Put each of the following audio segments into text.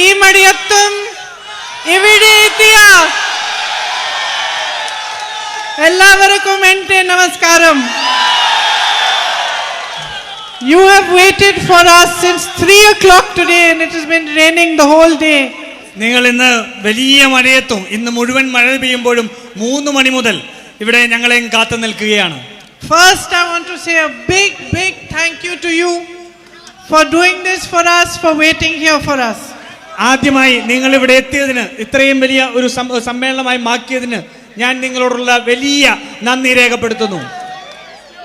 ഈ മടിയത്തും ഇവിടെ എത്തിയ എല്ലാവർക്കും എൻ്റെ നമസ്കാരം You have waited for us since 3 o'clock today and it has been raining the whole day. നിങ്ങൾ ഇന്ന് വലിയ മഴയത്തും ഇന്ന് മുഴുവൻ മഴ പെയ്യുമ്പോഴും മൂന്ന് മണി മുതൽ ഇവിടെ ഞങ്ങളെ കാത്തു നിൽക്കുകയാണ് First, I want to say a big, big thank you to you for doing this for us, for waiting here for us. ആദ്യമായി നിങ്ങൾ ഇവിടെ എത്തിയതിന് ഇത്രയും വലിയ ഒരു സമ്മേളനമായി മാക്കിയതിന് ഞാൻ നിങ്ങളോടുള്ള വലിയ നന്ദി രേഖപ്പെടുത്തുന്നു.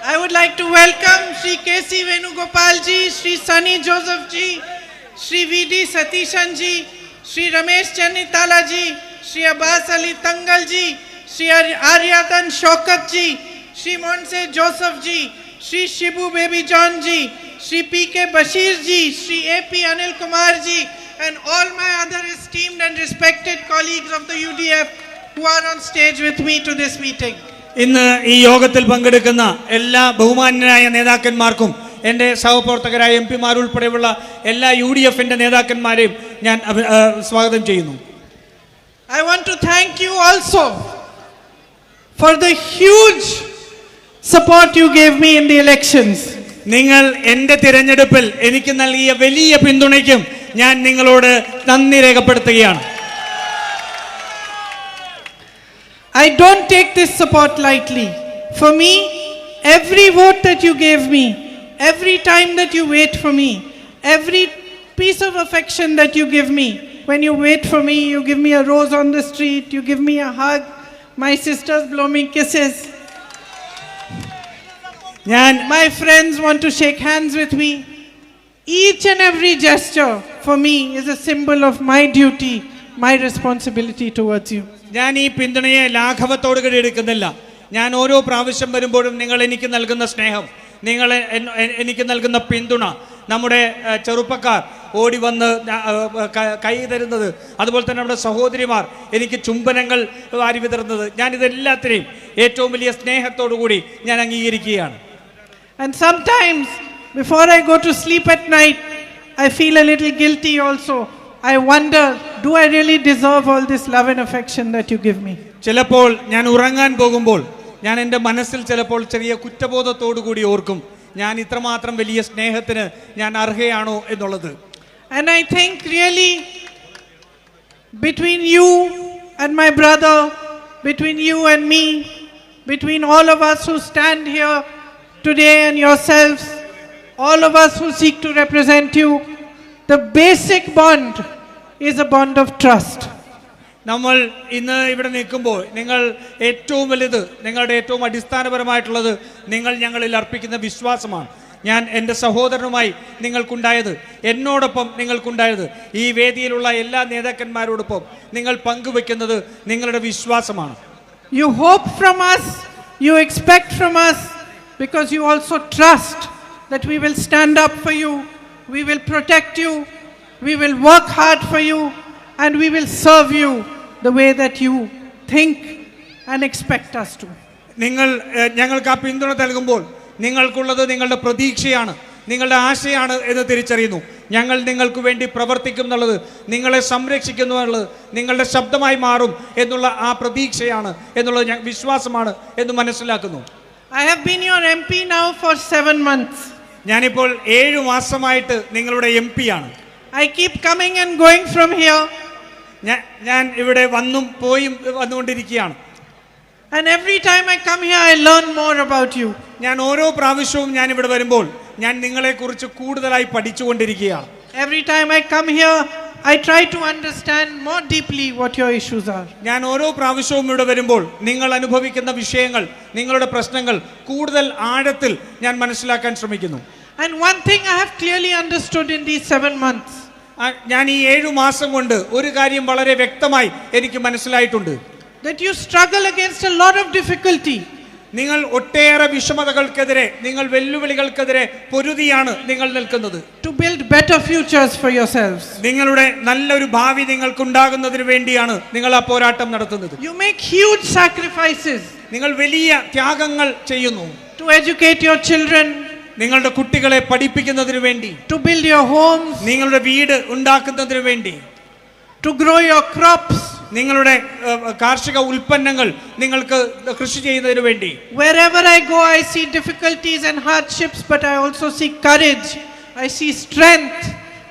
I would like to welcome Shri K C Venugopal ji Shri Sunny Joseph ji Shri V D Satheesan ji Shri Ramesh Chennithala Shri Abbas Ali Thangal ji Shri Aryadan Shoukath ji Shri Mons Joseph ji Shri Shibu Baby John ji Shri P K Basheer ji Shri A P Anilkumar ji and all my other esteemed and respected colleagues of the UDF who are on stage with me to this meeting. ഇന്ന് ഈ യോഗത്തിൽ പങ്കെടുക്കുന്ന എല്ലാ ബഹുമാന്യരായ നേതാക്കന്മാർക്കും എൻ്റെ സഹപ്രവർത്തകരായ M പിമാർ ഉൾപ്പെടെയുള്ള എല്ലാ യു ഡി എഫിൻ്റെ നേതാക്കന്മാരെയും ഞാൻ അഭി- ആ, സ്വാഗതം ചെയ്യുന്നു I want to thank you also for the huge support you gave me in the elections. നിങ്ങൾ എൻ്റെ തിരഞ്ഞെടുപ്പിൽ എനിക്ക് നൽകിയ വലിയ പിന്തുണയ്ക്കും ഞാൻ നിങ്ങളോട് നന്ദി രേഖപ്പെടുത്തുകയാണ് I don't take this support lightly. For me, every vote that you gave me, every time that you wait for me, every piece of affection that you give me, when you wait for me, you give me a rose on the street, you give me a hug, my sisters blow me kisses, ഞാൻ My friends want to shake hands with me. Each and every gesture for me is a symbol of my duty, my responsibility towards you. ഞാൻ ഈ പിന്തുണയെ ലാഘവത്തോട് കൂടി എടുക്കുന്നില്ല. ഞാൻ ഓരോ പ്രാവശ്യം വരുമ്പോഴും നിങ്ങൾ എനിക്ക് നൽകുന്ന സ്നേഹം നിങ്ങൾ എനിക്ക് നൽകുന്ന പിന്തുണ നമ്മുടെ ചെറുപ്പക്കാർ ഓടി വന്ന് കൈ തരുന്നത് അതുപോലെ തന്നെ നമ്മുടെ സഹോദരിമാർ എനിക്ക് ചുംബനങ്ങൾ വാരി വിതറുന്നത്. ഞാൻ ഇതെല്ലാത്തിനെയും ഏറ്റവും വലിയ സ്നേഹത്തോടു കൂടി ഞാൻ അംഗീകരിക്കുകയാണ്. And sometimes, before I go to sleep at night, I feel a little guilty also. I wonder, do I really deserve all this love and affection that you give me? ചിലപ്പോൾ ഞാൻ ഉറങ്ങാൻ പോകുമ്പോൾ ഞാൻ എൻ്റെ മനസ്സിൽ ചിലപ്പോൾ ചെറിയ കുറ്റബോധത്തോടു കൂടി ഓർക്കും ഞാൻ ഇത്രമാത്രം വലിയ സ്നേഹത്തിന് ഞാൻ അർഹയാണോ എന്നുള്ളത് And I think really between you and my brother, between you and me, between all of us who stand here today and yourselves, all of us who seek to represent you, the basic bond is a bond of trust. നമ്മൾ ഇന്ന് ഇവിടെ നിൽക്കുമ്പോൾ നിങ്ങൾ ഏറ്റവും വലുത് നിങ്ങളുടെ ഏറ്റവും അടിസ്ഥാനപരമായിട്ടുള്ളത് നിങ്ങൾ ഞങ്ങളിൽ അർപ്പിക്കുന്ന വിശ്വാസമാണ് ഞാൻ എന്റെ സഹോദരനുമായി നിങ്ങൾക്കുണ്ടായത് എന്നോടൊപ്പം നിങ്ങൾക്കുണ്ടായത് ഈ വേദിയിലുള്ള എല്ലാ നേതാക്കന്മാരോടൊപ്പം നിങ്ങൾ പങ്കുവെക്കുന്നത് നിങ്ങളുടെ വിശ്വാസമാണ് You hope from us, you expect from us, because you also trust that we will stand up for you, we will protect you, we will work hard for you, and we will serve you the way that you think and expect us to. നിങ്ങൾ ഞങ്ങൾക്ക് ആ പിന്തുണ നൽകുമ്പോൾ നിങ്ങൾക്കുള്ളത് നിങ്ങളുടെ പ്രതീക്ഷയാണ് നിങ്ങളുടെ ആശയാണ് എന്ന് തിരിച്ചറിയുന്നു ഞങ്ങൾ നിങ്ങൾക്ക് വേണ്ടി പ്രവർത്തിക്കും എന്നുള്ളത് നിങ്ങളെ സംരക്ഷിക്കുന്നു എന്നുള്ളത് നിങ്ങളുടെ ശബ്ദമായി മാറും എന്നുള്ള ആ പ്രതീക്ഷയാണ് എന്നുള്ളത് ഞാൻ വിശ്വാസമാണ് എന്ന് മനസ്സിലാക്കുന്നു I have been your M P now for seven months. ഞാനിപ്പോൾ ഏഴു മാസമായിട്ട് നിങ്ങളുടെ എം പി ആണ്. I keep coming and going from here ഞാൻ ഞാൻ ഇവിടെ വന്നും പോയും വന്നുകൊണ്ടിരിക്കുകയാണ്. And every time I come here I learn more about you ഞാൻ ഓരോ പ്രാവശ്യവും ഞാൻ ഇവിടെ വരുമ്പോൾ ഞാൻ നിങ്ങളെക്കുറിച്ച് കൂടുതലായി പഠിച്ചുകൊണ്ടിരിക്കുകയാണ്. Every time I come here, I try to understand more deeply what your issues are. ഞാൻ ഓരോ പ്രാവശ്യവും ഇവിടെ വരുമ്പോൾ നിങ്ങൾ അനുഭവിക്കുന്ന വിഷയങ്ങൾ നിങ്ങളുടെ പ്രശ്നങ്ങൾ കൂടുതൽ ആഴത്തിൽ ഞാൻ മനസ്സിലാക്കാൻ ശ്രമിക്കുന്നു And one thing I have clearly understood in these seven months ആ, ഞാൻ ഈ ഏഴു മാസം കൊണ്ട് ഒരു കാര്യം വളരെ വ്യക്തമായി എനിക്ക് മനസ്സിലായിട്ടുണ്ട് that you struggle against a lot of difficulty. നിങ്ങൾ ഒട്ടേറെ വിഷമതകൾക്കെതിരെ നിങ്ങൾ വെല്ലുവിളികൾക്കെതിരെ പൊരുതിയാണ് നിങ്ങൾ നിൽക്കുന്നത്. To build better futures for yourselves. നിങ്ങളുടെ നല്ലൊരു ഭാവി നിങ്ങൾക്ക് ഉണ്ടാകുന്നതിന് വേണ്ടിയാണ് നിങ്ങൾ ആ പോരാട്ടം നടത്തുന്നത്. യു make ഹ്യൂജ് സാക്രിഫൈസസ് നിങ്ങൾ വലിയ ത്യാഗങ്ങൾ ചെയ്യുന്നു. ടു educate യുവർ children, നിങ്ങളുടെ കുട്ടികളെ പഠിപ്പിക്കുന്നതിന് വേണ്ടി. To build your homes, നിങ്ങളുടെ വീട് ഉണ്ടാക്കുന്നതിന് വേണ്ടി. To grow your crops. നിങ്ങളുടെ കാർഷിക ഉൽപ്പന്നങ്ങൾ നിങ്ങൾക്ക് കൃഷി ചെയ്യുന്നതിന് വേണ്ടി Wherever I go, I see difficulties and hardships, but I also see courage. I see strength.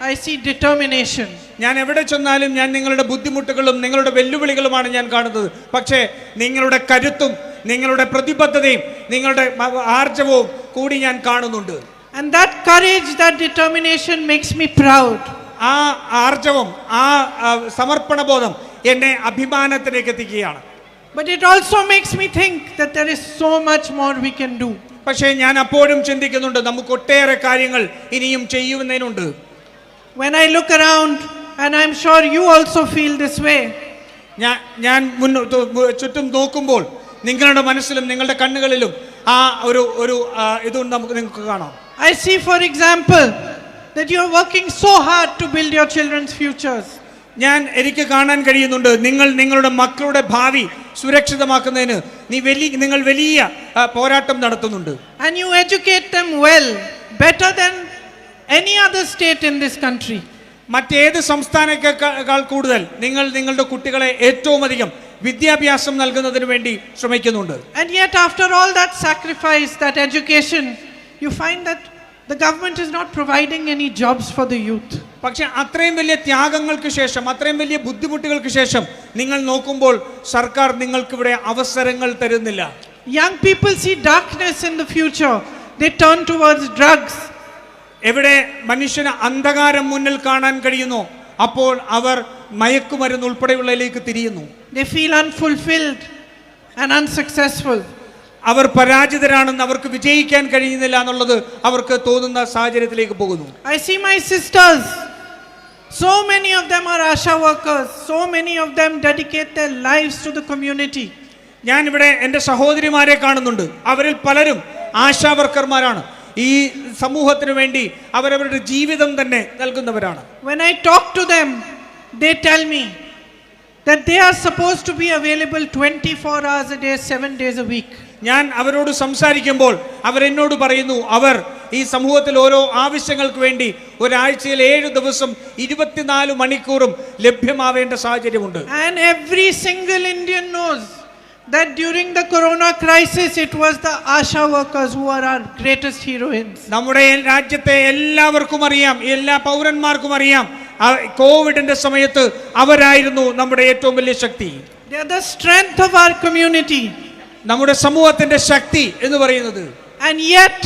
I see determination. ഞാൻ എവിടെ ചെന്നാലും ഞാൻ നിങ്ങളുടെ ബുദ്ധിമുട്ടുകളും നിങ്ങളുടെ വെല്ലുവിളികളുമാണ് ഞാൻ കാണുന്നത് പക്ഷേ നിങ്ങളുടെ കരുത്തും നിങ്ങളുടെ പ്രതിബദ്ധതയും നിങ്ങളുടെ ആർജവവും കൂടി ഞാൻ കാണുന്നുണ്ട് And that courage, that determination makes me proud. ആ ആർജവം ആ, സമർപ്പണബോധം എന്നെ അഭിമാനത്തിലേക്ക് എത്തിക്കുകയാണ് But it also makes me think that there is so much more we can do. പക്ഷേ ഞാൻ അപ്പോഴും ചിന്തിക്കുന്നുണ്ട് നമുക്ക് ഒട്ടേറെ കാര്യങ്ങൾ ഇനിയും ചെയ്യുന്നതിനുണ്ട് When I look around, and I'm sure you also feel this way, ഞാൻ ഞാൻ മുന്നോട്ട് ചുറ്റും നോക്കുമ്പോൾ നിങ്ങളുടെ മനസ്സിലും നിങ്ങളുടെ കണ്ണുകളിലും ആ ഒരു ഒരു ആ, ഇത് നമുക്ക് നിങ്ങൾക്ക് കാണാം I see, for example, that you're working so hard to build your children's futures. ഞാൻ എനിക്ക് കാണാൻ കഴിയുന്നുണ്ട് നിങ്ങൾ നിങ്ങളുടെ മക്കളുടെ ഭാവി സുരക്ഷിതമാക്കുന്നതിന് നീ വലിയ നിങ്ങൾ വലിയ ആ, പോരാട്ടം നടത്തുന്നുണ്ട് And you educate them well, better than any other state in this country. മറ്റേത് സംസ്ഥാനത്തേക്കാൾ കൂടുതൽ നിങ്ങൾ നിങ്ങളുടെ കുട്ടികളെ ഏറ്റവും അധികം വിദ്യാഭ്യാസം നൽകുന്നതിന് വേണ്ടി ശ്രമിക്കുന്നുണ്ട് And yet, after all that sacrifice, that education, you find that the government is not providing any jobs for the youth. പക്ഷെ അത്രയും വലിയ ത്യാഗങ്ങൾക്ക് ശേഷം അത്രയും വലിയ ബുദ്ധിമുട്ടുകൾക്ക് ശേഷം നിങ്ങൾ നോക്കുമ്പോൾ സർക്കാർ നിങ്ങൾക്ക് നിങ്ങൾക്കിവിടെ അവസരങ്ങൾ തരുന്നില്ല Young people see darkness in the future, they turn towards drugs. എവിടെ മനുഷ്യന് അന്ധകാരം മുന്നിൽ കാണാൻ കഴിയുന്നു അപ്പോൾ അവർ മയക്കുമരുന്ന് ഉൾപ്പെടെയുള്ളതിലേക്ക് തിരിയുന്നു They feel unfulfilled and unsuccessful. അവർ പരാജിതരാണെന്ന് അവർക്ക് വിജയിക്കാൻ കഴിയുന്നില്ല എന്നുള്ളത് അവർക്ക് തോന്നുന്ന സാഹചര്യത്തിലേക്ക് പോകുന്നു I see my sisters. So many of them are Asha workers. So many of them dedicate their lives to the community. ഞാൻ ഇവിടെ എന്റെ സഹോദരിമാരെ കാണുന്നുണ്ട് അവരിൽ പലരും ആശാവർക്കർമാരാണ് ഈ സമൂഹത്തിന് വേണ്ടി അവരവരുടെ ജീവിതം തന്നെ നൽകുന്നവരാണ് When I talk to them, they tell me that they are supposed to be available 24 hours a day, 7 days a week. ഞാൻ അവരോട് സംസാരിക്കുമ്പോൾ അവരെന്നോട് പറയുന്നു അവർ ഈ സമൂഹത്തിൽ ഓരോ ആവശ്യങ്ങൾക്ക് വേണ്ടി ഒരാഴ്ചയിൽ ഏഴ് ദിവസം ഇരുപത്തിനാല് മണിക്കൂറും ലഭ്യമാവേണ്ട സാഹചര്യമുണ്ട് single Indian knows that during the corona crisis, it was the Asha workers who are our greatest heroines. നമ്മുടെ രാജ്യത്തെ എല്ലാവർക്കും അറിയാം എല്ലാ പൗരന്മാർക്കും അറിയാം കോവിഡിന്റെ സമയത്ത് അവരായിരുന്നു നമ്മുടെ ഏറ്റവും വലിയ ശക്തി They are the strength of our community. നമ്മുടെ സമൂഹത്തിന്റെ ശക്തി എന്ന് പറയുന്നത് And yet,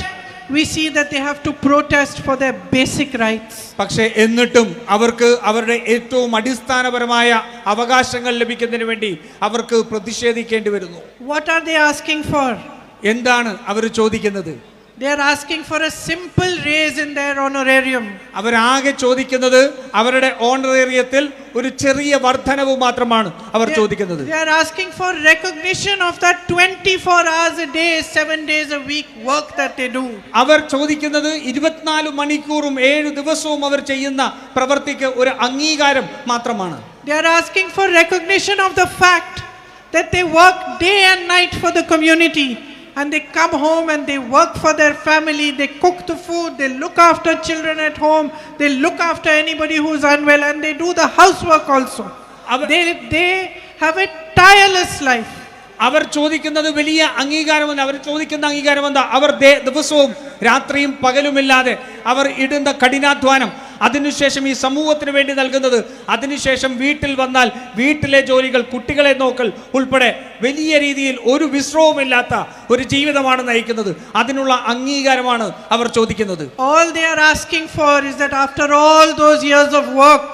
we see that they have to protest for their basic rights. പക്ഷേ എന്നിട്ടും അവർക്ക് അവരുടെ ഏറ്റവും അടിസ്ഥാനപരമായ അവകാശങ്ങൾ ലഭിക്കുന്നതിന് വേണ്ടി അവർക്ക് പ്രതിഷേധിക്കേണ്ടി വരുന്നു What are they asking for? എന്താണ് അവർ ചോദിക്കുന്നത് They are asking for a simple raise in their honorarium. അവരാകെ ചോദിക്കുന്നത് അവരുടെ ഓണറേറിയത്തിൽ ഒരു ചെറിയ വർധനവ് മാത്രമാണ് അവർ They- ചോദിക്കുന്നത് They are asking for recognition of that 24 hours a day, 7 days a week work that they do. അവർ ചോദിക്കുന്നത് ഇരുപത്തിനാല് മണിക്കൂറും ഏഴ് ദിവസവും അവർ ചെയ്യുന്ന പ്രവൃത്തിക്ക് ഒരു അംഗീകാരം മാത്രമാണ് They are asking for recognition of the fact that they work day and night for the community And they come home and they work for their family, they cook the food, they look after children at home, they look after anybody who's unwell, and they do the housework also. They, they have a tireless life. അവർ ചോദിക്കുന്നത് വലിയ അംഗീകാരമെന്ന് അവർ ചോദിക്കുന്ന അംഗീകാരം എന്താ അവർ ദിവസവും രാത്രിയും പകലുമില്ലാതെ അവർ ഇടുന്ന കഠിനാധ്വാനം അതിനുശേഷം ഈ സമൂഹത്തിന് വേണ്ടി നൽകുന്നത് അതിനുശേഷം വീട്ടിൽ വന്നാൽ വീട്ടിലെ ജോലികൾ കുട്ടികളെ നോക്കൽ ഉൾപ്പെടെ വലിയ രീതിയിൽ ഒരു വിശ്രമവുമില്ലാത്ത ഒരു ജീവിതമാണ് നയിക്കുന്നത്. അതിനുള്ള അംഗീകാരമാണ് അവർ ചോദിക്കുന്നത്. All they are asking for is that after all those years of work,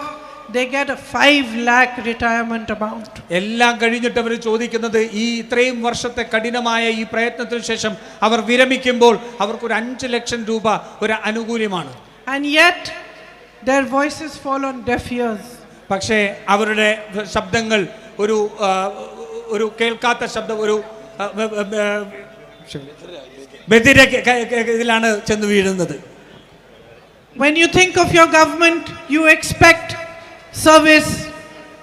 they get a 5 lakh retirement amount. എല്ലാം കഴിഞ്ഞിട്ട് അവർ ചോദിക്കുന്നത് ഈ ഇത്രയും വർഷത്തെ കഠിനമായ ഈ പ്രയത്നത്തിന് ശേഷം അവർ വിരമിക്കുമ്പോൾ അവർക്ക് ഒരു അഞ്ച് ലക്ഷം രൂപ ഒരു അനുകൂല്യമാണ് And yet, their voices fall on deaf ears. പക്ഷേ അവരുടെ ശബ്ദങ്ങൾ ഒരു ആ, ഒരു കേൾക്കാത്ത ശബ്ദം ഒരു ആ, ബ- ബ- ബ- ബധിര ക- ക- ക- ഇതിലാണ് ചെന്ന് വീഴുന്നത് When you think of your government, you expect service,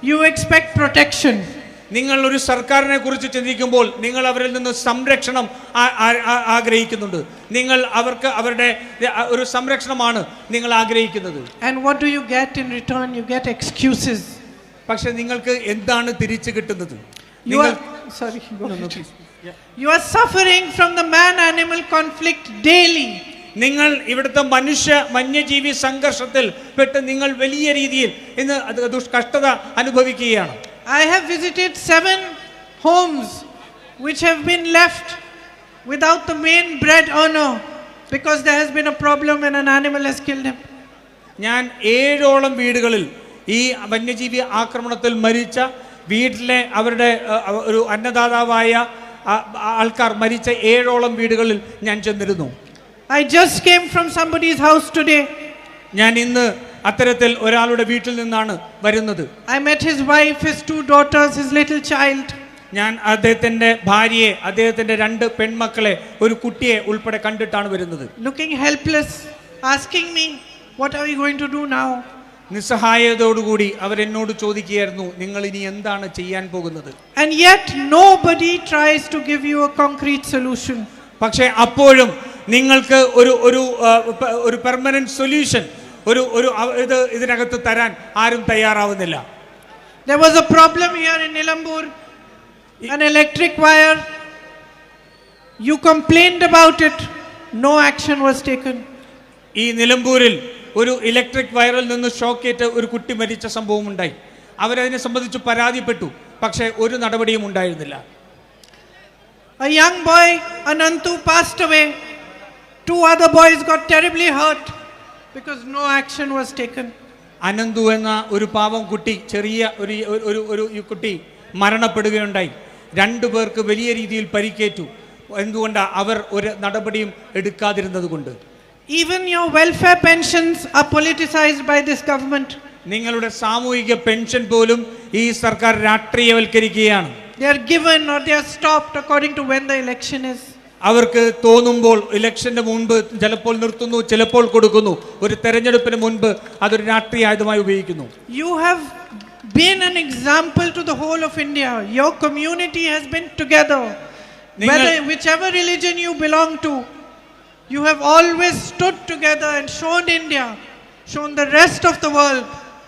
you expect protection. നിങ്ങൾ ഒരു സർക്കാരിനെ കുറിച്ച് ചിന്തിക്കുമ്പോൾ നിങ്ങൾ അവരിൽ നിന്ന് സംരക്ഷണം ആഗ്രഹിക്കുന്നുണ്ട്. നിങ്ങൾ അവർക്ക് അവരുടെ ഒരു സംരക്ഷണമാണ് നിങ്ങൾ ആഗ്രഹിക്കുന്നത്. And what you get in return you get excuses പക്ഷെ നിങ്ങൾക്ക് എന്താണ് തിരിച്ചു കിട്ടുന്നത്? From. Man are conflict from the man animal conflict daily. നിങ്ങൾ ഇവിടുത്തെ മനുഷ്യ വന്യജീവി സംഘർഷത്തിൽ പെട്ട് നിങ്ങൾ വലിയ രീതിയിൽ ഇന്ന് ദുഷ്കഷ്ടത കഷ്ടത അനുഭവിക്കുകയാണ്. I have visited seven homes which have been left without the main bread earner because there has been a problem and an animal has killed him. ഞാൻ ഏഴോളം വീടുകളിൽ ഈ വന്യജീവി ആക്രമണത്തിൽ മരിച്ച വീട്ടിലെ അവരുടെ അഹ്, അവ- ഒരു അന്നദാതാവായ ആ- ആൾക്കാർ മരിച്ച ഏഴോളം വീടുകളിൽ ഞാൻ ചെന്നിരുന്നു I just came from somebody's house today. ഞാൻ ഇന്ന് അത്തരത്തിൽ ഒരാളുടെ വീട്ടിൽ നിന്നാണ് വരുന്നത് I met his wife his two daughters his little child ഞാൻ അദ്ദേഹത്തിന്റെ ഭാര്യയെ അദ്ദേഹത്തിന്റെ രണ്ട് പെൺമക്കളെ ഒരു കുട്ടിയെ ഉൾപ്പെടെ കണ്ടിട്ടാണ് വരുന്നത് looking helpless, asking me, What are we going to do now? നിസ്സഹായതയോടുകൂടി അവരെന്നോട് ചോദിക്കുകയായിരുന്നു നിങ്ങൾ ഇനി എന്താണ് ചെയ്യാൻ പോകുന്നത് And yet, nobody tries to give you a concrete solution. പക്ഷേ അപ്പോഴും നിങ്ങൾക്ക് ഒരു ഒരു ആ, പ- ഒരു പെർമനന്റ് സൊല്യൂഷൻ ഒരു ഒരു ഇത് ഇതിനകത്ത് തരാൻ ആരും തയ്യാറാവുന്നില്ല There was a problem here in Nilambur, an electric wire. You complained about it, no action was taken. ഈ നിലമ്പൂരിൽ ഒരു ഇലക്ട്രിക് വയറിൽ നിന്ന് ഷോക്കേറ്റ് ഒരു കുട്ടി മരിച്ച സംഭവം ഉണ്ടായി അവരതിനെ സംബന്ധിച്ച് പരാതിപ്പെട്ടു പക്ഷേ ഒരു നടപടിയും ഉണ്ടായിരുന്നില്ല A young boy, Anantu, passed away. Two other boys got terribly hurt because no action was taken. Ananthu എന്ന ഒരു പാവം കുട്ടി ചെറിയ ഒരു ഒരു ഒരു ഈ കുട്ടി മരണപ്പെടുകയുണ്ടായി രണ്ടു പേർക്ക് വലിയ രീതിയിൽ പരിക്കേറ്റു എന്തുകൊണ്ടാണ് അവർ ഒരു നടപടിയും എടുക്കാതിരുന്നത് കൊണ്ട് Even your welfare pensions are politicized by this government. നിങ്ങളുടെ സാമൂഹിക പെൻഷൻ പോലും ഈ സർക്കാർ രാഷ്ട്രീയവൽക്കരിക്കുകയാണ് They are given or they are stopped according to when the election is. അവർക്ക് തോന്നുമ്പോൾ ഇലക്ഷന്റെ മുൻപ് ചിലപ്പോൾ നിർത്തുന്നു ചിലപ്പോൾ കൊടുക്കുന്നു ഒരു തെരഞ്ഞെടുപ്പിന് മുൻപ് അതൊരു രാഷ്ട്രീയ ആയുധമായി ഉപയോഗിക്കുന്നു You have been an example to the whole of India. Your community has been together. Whether whichever religion you belong to, you have always stood together and shown India, shown the rest of the world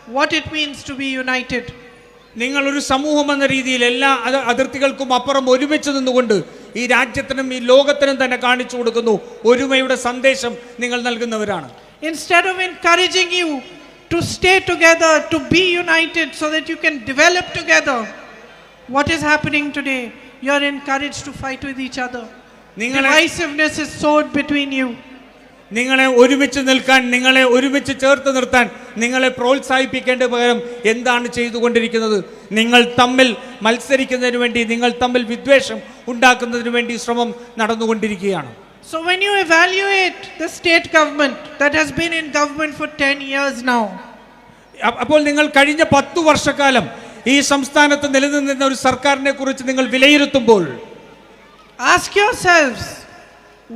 what it means to be united. നിങ്ങൾ ഒരു സമൂഹം എന്ന രീതിയിൽ എല്ലാ അത് അതിർത്തികൾക്കും അപ്പുറം ഒരുമിച്ച് നിന്നുകൊണ്ട് ഈ രാജ്യത്തിനും ഈ ലോകത്തിനും തന്നെ കാണിച്ചു കൊടുക്കുന്നു ഒരുമയുടെ സന്ദേശം നിങ്ങൾ നൽകുന്നവരാണ് Instead of encouraging you to stay together, to be united so that you can develop together, what is happening today? You are encouraged to fight with each other. നിങ്ങളെ Divisiveness is sowed between you. നിങ്ങളെ ഒരുമിച്ച് നിൽക്കാൻ നിങ്ങളെ ഒരുമിച്ച് ചേർത്ത് നിർത്താൻ നിങ്ങളെ പ്രോത്സാഹിപ്പിക്കേണ്ട പകരം എന്താണ് ചെയ്തുകൊണ്ടിരിക്കുന്നത്? നിങ്ങൾ തമ്മിൽ മത്സരിക്കുന്നതിന് വേണ്ടി നിങ്ങൾ തമ്മിൽ വിദ്വേഷം ഉണ്ടാക്കുന്നതിന് വേണ്ടി ശ്രമം നടന്നുകൊണ്ടിരിക്കുകയാണ്. So, when you evaluate the state government that has been in government for 10 years now, അപ്പോൾ നിങ്ങൾ കഴിഞ്ഞ പത്തു വർഷക്കാലം ഈ സംസ്ഥാനത്ത് നിലനിന്നിരുന്ന ഒരു സർക്കാരിനെ കുറിച്ച് നിങ്ങൾ വിലയിരുത്തുമ്പോൾ ask yourselves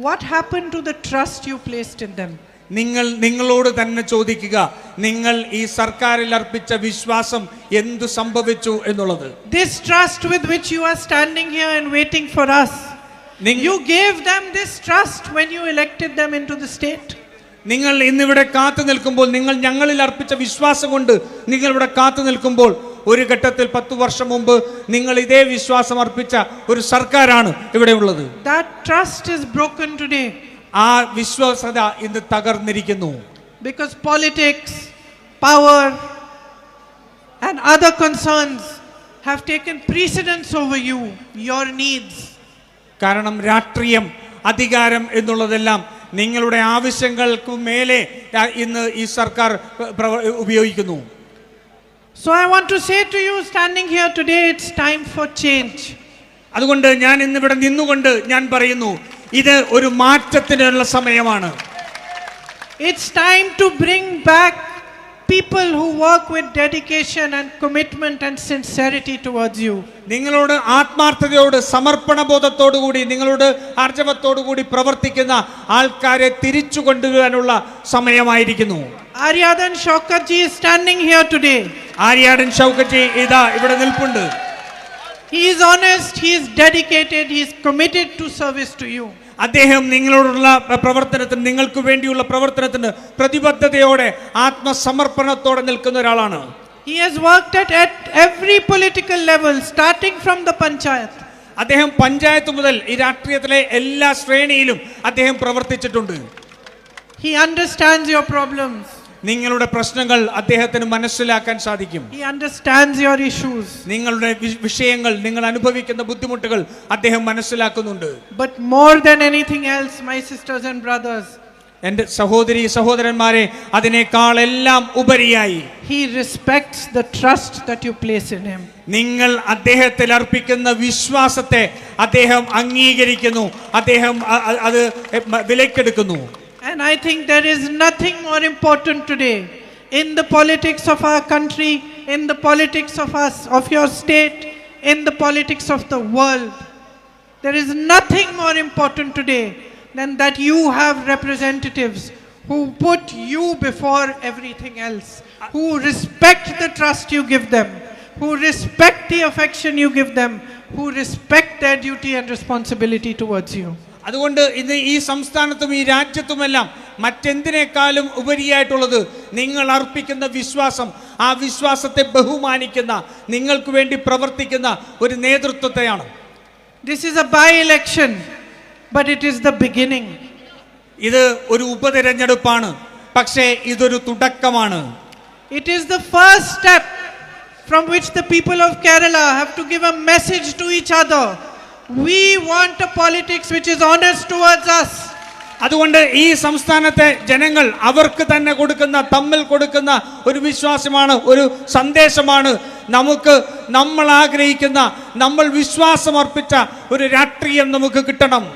what happened to the trust you placed in them? നിങ്ങൾ നിങ്ങളോട് തന്നെ ചോദിക്കുക നിങ്ങൾ ഈ സർക്കാരിൽ അർപ്പിച്ച വിശ്വാസം എന്തു സംഭവിച്ചു എന്നുള്ളത് This trust with which you are standing here and waiting for us, നിങ്ങ- you gave them this trust when you elected them into the state. നിങ്ങൾ ഇന്നിവിടെ കാത്തു നിൽക്കുമ്പോൾ നിങ്ങൾ ഞങ്ങളിൽ അർപ്പിച്ച വിശ്വാസം കൊണ്ട് നിങ്ങൾ ഇവിടെ കാത്തു നിൽക്കുമ്പോൾ ഒരു ഘട്ടത്തിൽ പത്തു വർഷം മുമ്പ് നിങ്ങൾ ഇതേ വിശ്വാസം അർപ്പിച്ച ഒരു സർക്കാരാണ് ഇവിടെ ഉള്ളത്. That trust is broken today. ആ വിശ്വാസത ഇന്ന് തകർന്നിരിക്കുന്നു. Because politics power and other concerns have taken precedence over you your needs കാരണം രാഷ്ട്രീയം അധികാരം എന്നുള്ളതെല്ലാം നിങ്ങളുടെ ആവശ്യങ്ങൾക്ക് മേലെ ഇന്ന് ഈ സർക്കാർ ഉപയോഗിക്കുന്നു. So I want to say to you, standing here today, it's time for change. അതുകൊണ്ട് ഞാൻ ഇന്നിവിടെ നിന്നുകൊണ്ട് ഞാൻ പറയുന്നു ഇത് ഒരു മാറ്റത്തിനുള്ള സമയമാണ് It's time to bring back people who work with dedication and commitment and sincerity towards you. നിങ്ങളോട് ആത്മാർത്ഥതയോട് സമർപ്പണ ബോധത്തോടുകൂടി നിങ്ങളോട് ആർജവത്തോടുകൂടി പ്രവർത്തിക്കുന്ന ആൾക്കാരെ തിരിച്ചു കൊണ്ടുവരാനുള്ള സമയമായിരിക്കുന്നു Aryadan Shaukat ji is standing here today. Aryadan ഷൗക്കറ്റ് ഇതാ ഇവിടെ നിൽപ്പുണ്ട് He is honest, he is dedicated, he is committed to service to you. അദ്ദേഹം നിങ്ങളോടുള്ള പ്രവർത്തനത്തിന് നിങ്ങൾക്ക് വേണ്ടിയുള്ള പ്രവർത്തനത്തിന് പ്രതിബദ്ധതയോടെ ആത്മസമർപ്പണത്തോടെ നിൽക്കുന്ന ഒരാളാണ്. He has worked at, at every political level, starting from the panchayat. അദ്ദേഹം പഞ്ചായത്ത് മുതൽ ഈ രാഷ്ട്രീയത്തിലെ എല്ലാ ശ്രേണിയിലും അദ്ദേഹം പ്രവർത്തിച്ചിട്ടുണ്ട്. He understands your problems, നിങ്ങളുടെ പ്രശ്നങ്ങൾ അദ്ദേഹത്തിന് മനസ്സിലാക്കാൻ സാധിക്കും. He understands your issues. നിങ്ങളുടെ വി- വിഷയങ്ങൾ നിങ്ങൾ അനുഭവിക്കുന്ന ബുദ്ധിമുട്ടുകൾ അദ്ദേഹം മനസ്സിലാക്കുന്നുണ്ട്. But more than anything else, my sisters and brothers, എന്റെ സഹോദരി സഹോദരന്മാരെ അതിനേക്കാൾ എല്ലാം ഉപരിയായി. he respects the trust that you place in him നിങ്ങൾ അദ്ദേഹത്തിൽ അർപ്പിക്കുന്ന വിശ്വാസത്തെ അദ്ദേഹം അംഗീകരിക്കുന്നു. അദ്ദേഹം അ- അ- അത് വിലക്കെടുക്കുന്നു And I think there is nothing more important today in the politics of our country, in the politics of us, of your state, in the politics of the world. There is nothing more important today than that you have representatives who put you before everything else, who respect the trust you give them, who respect the affection you give them, who respect their duty and responsibility towards you. അതുകൊണ്ട് ഇന്ന് ഈ സംസ്ഥാനത്തും ഈ രാജ്യത്തുമെല്ലാം മറ്റെന്തിനേക്കാളും ഉപരിയായിട്ടുള്ളത് നിങ്ങൾ അർപ്പിക്കുന്ന വിശ്വാസം ആ വിശ്വാസത്തെ ബഹുമാനിക്കുന്ന നിങ്ങൾക്ക് വേണ്ടി പ്രവർത്തിക്കുന്ന ഒരു നേതൃത്വത്തെയാണ് This is a by election, but it is the beginning. ഇത് ഒരു ഉപതെരഞ്ഞെടുപ്പാണ് പക്ഷേ ഇതൊരു തുടക്കമാണ് it is the first step from which the people of Kerala have to give a message to each other. We want politics which is honest towards us. അതുകൊണ്ട് ഈ സംസ്ഥാനത്തെ ജനങ്ങൾ അവർക്ക് തന്നെ കൊടുക്കുന്ന തമ്മിൽ കൊടുക്കുന്ന ഒരു വിശ്വാസമാണ് ഒരു സന്ദേശമാണ് നമുക്ക് നമ്മൾ ആഗ്രഹിക്കുന്ന നമ്മൾ വിശ്വാസമർപ്പിച്ച ഒരു രാഷ്ട്രീയം നമുക്ക് കിട്ടണം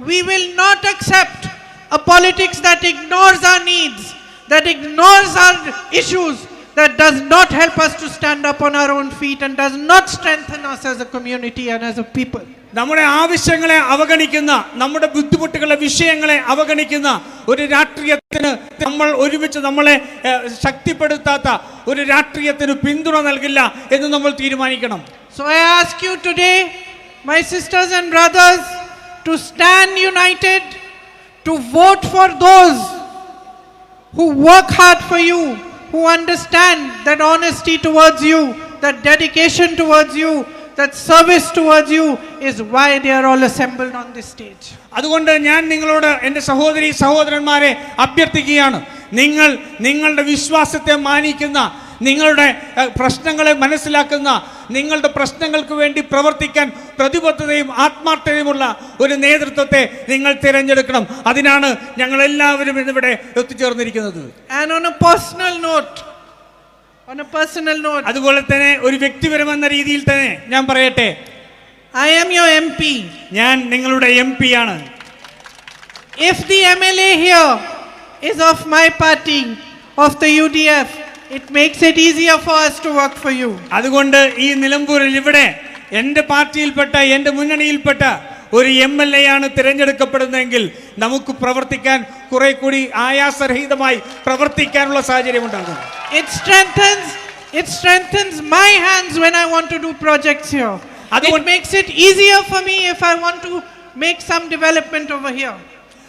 we will not accept a politics that ignores our needs, that ignores our issues, that does not help us to stand up on our own feet and does not strengthen us as a community and as a people. നമ്മുടെ ആവശ്യങ്ങളെ അവഗണിക്കുന്ന നമ്മുടെ ബുദ്ധിമുട്ടുകളുടെ വിഷയങ്ങളെ അവഗണിക്കുന്ന ഒരു രാഷ്ട്രീയത്തിന് നമ്മൾ ഒരുമിച്ച് നമ്മളെ ഏഹ്, ശക്തിപ്പെടുത്താത്ത ഒരു രാഷ്ട്രീയത്തിന് പിന്തുണ നൽകില്ല എന്ന് നമ്മൾ തീരുമാനിക്കണം So I ask you today, my sisters and brothers, to stand united, to vote for those who work hard for you, who understand that honesty towards you, that dedication towards you, that service towards you is why they are all assembled on this stage. അതുകൊണ്ട് ഞാൻ നിങ്ങളോട് എൻ്റെ സഹോദരി സഹോദരന്മാരെ അഭ്യർത്ഥിക്കുകയാണ് നിങ്ങൾ നിങ്ങളുടെ വിശ്വാസത്തെ മാനിക്കുന്ന നിങ്ങളുടെ പ്രശ്നങ്ങളെ മനസ്സിലാക്കുന്ന നിങ്ങളുടെ പ്രശ്നങ്ങൾക്ക് വേണ്ടി പ്രവർത്തിക്കാൻ പ്രതിബദ്ധതയും ആത്മാർത്ഥതയുമുള്ള ഒരു നേതൃത്വത്തെ നിങ്ങൾ തിരഞ്ഞെടുക്കണം. അതിനാണ് ഞങ്ങൾ എല്ലാവരും ഇന്നിവിടെ എത്തിച്ചേർന്നിരിക്കുന്നത് നോട്ട് അതുപോലെ തന്നെ ഒരു വ്യക്തിപരമെന്ന രീതിയിൽ തന്നെ ഞാൻ പറയട്ടെ. I am your M P ഞാൻ നിങ്ങളുടെ എം പി ആണ്. If the M L A here is of my party, of the UDF, it makes it easier for us to work for you. അതുകൊണ്ട് ഈ നിലമ്പൂരിൽ ഇവിടെ എൻ്റെ പാർട്ടിയിൽപ്പെട്ട എൻ്റെ മുന്നണിയിൽപ്പെട്ട ഒരു എം എൽ എ ആണ് തിരഞ്ഞെടുക്കപ്പെടുന്നതെങ്കിൽ നമുക്ക് പ്രവർത്തിക്കാൻ കുറെ കൂടി ആയാസരഹിതമായി പ്രവർത്തിക്കാനുള്ള സാഹചര്യം ഉണ്ടാകും It strengthens, it strengthens my hands when I want to do projects here. It അതുകൊണ്ട്- makes it easier for me if I want to make some development over here.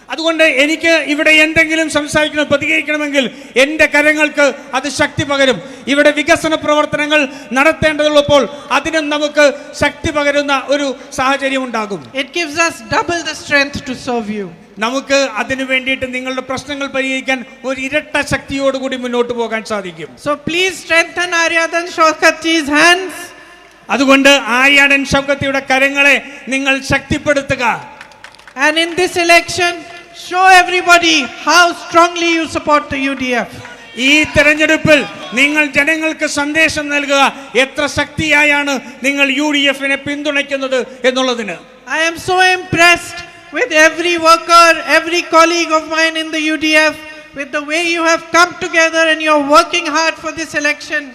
അതുകൊണ്ട് എനിക്ക് ഇവിടെ എന്തെങ്കിലും സംസാരിക്കണം പ്രതികരിക്കണമെങ്കിൽ എന്റെ കരങ്ങൾക്ക് അത് ശക്തി പകരും ഇവിടെ വികസന പ്രവർത്തനങ്ങൾ നടത്തേണ്ടതുള്ളപ്പോൾ അതിനും നമുക്ക് ശക്തി പകരുന്ന ഒരു സാഹചര്യം ഉണ്ടാകും It gives us double the strength to serve you. നമുക്ക് അതിനു വേണ്ടിയിട്ട് നിങ്ങളുടെ പ്രശ്നങ്ങൾ പരിഹരിക്കാൻ ഒരു ഇരട്ട ശക്തിയോടുകൂടി മുന്നോട്ട് പോകാൻ സാധിക്കും സോ പ്ലീസ്. അതുകൊണ്ട് ആര്യാടൻ ശൗക്കത്തിയുടെ കരങ്ങളെ നിങ്ങൾ ശക്തിപ്പെടുത്തുക And in this election, show everybody how strongly you support the UDF. ഈ തെരഞ്ഞെടുപ്പിൽ നിങ്ങൾ ജനങ്ങൾക്ക് സന്ദേശം നൽകുക എത്ര ശക്തിയായാണ് നിങ്ങൾ യു ഡി എഫിനെ പിന്തുണയ്ക്കുന്നത് എന്നുള്ളതിന് I am so impressed with every worker, every colleague of mine in the UDF, with the way you have come together and you're working hard for this election.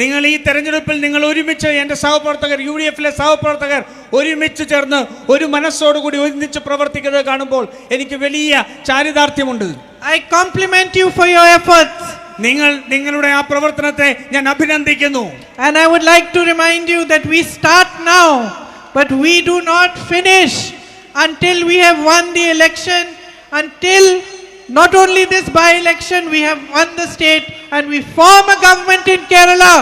നിങ്ങൾ ഈ തെരഞ്ഞെടുപ്പിൽ നിങ്ങൾ ഒരുമിച്ച് എന്റെ സഹപ്രവർത്തകർ യു ഡി എഫിലെ സഹപ്രവർത്തകർ ഒരുമിച്ച് ചേർന്ന് ഒരു മനസ്സോടുകൂടി ഒരുമിച്ച് പ്രവർത്തിക്കുന്നത് കാണുമ്പോൾ എനിക്ക് വലിയ ചാരിതാർത്ഥ്യമുണ്ട്. I compliment you for your efforts നിങ്ങൾ നിങ്ങളുടെ ആ പ്രവർത്തനത്തെ ഞാൻ അഭിനന്ദിക്കുന്നു. And I would like to remind you that we start now but we do not finish until we have won the election, until not only this by-election, we have won the state and we form a government in Kerala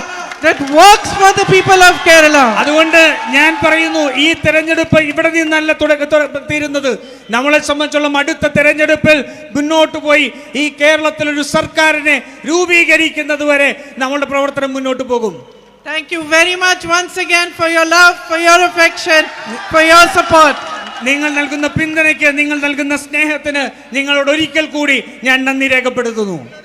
that works for the people of Kerala. അതുകൊണ്ട് ഞാൻ പറയുന്നു ഈ തെരഞ്ഞെടുപ്പ് ഇവിടെ നിന്നല്ല തുടക്ക തുട- തീരുന്നത് നമ്മളെ സംബന്ധിച്ചോളം അടുത്ത തെരഞ്ഞെടുപ്പിൽ മുന്നോട്ട് പോയി ഈ കേരളത്തിൽ ഒരു സർക്കാരിനെ രൂപീകരിക്കുന്നത് വരെ നമ്മളുടെ പ്രവർത്തനം മുന്നോട്ട് പോകും Thank you very much once again for your love, for your affection, for your support. നിങ്ങൾ നൽകുന്ന പിന്തുണയ്ക്ക് നിങ്ങൾ നൽകുന്ന സ്നേഹത്തിന് നിങ്ങളോട് ഒരിക്കൽ കൂടി ഞാൻ നന്ദി രേഖപ്പെടുത്തുന്നു.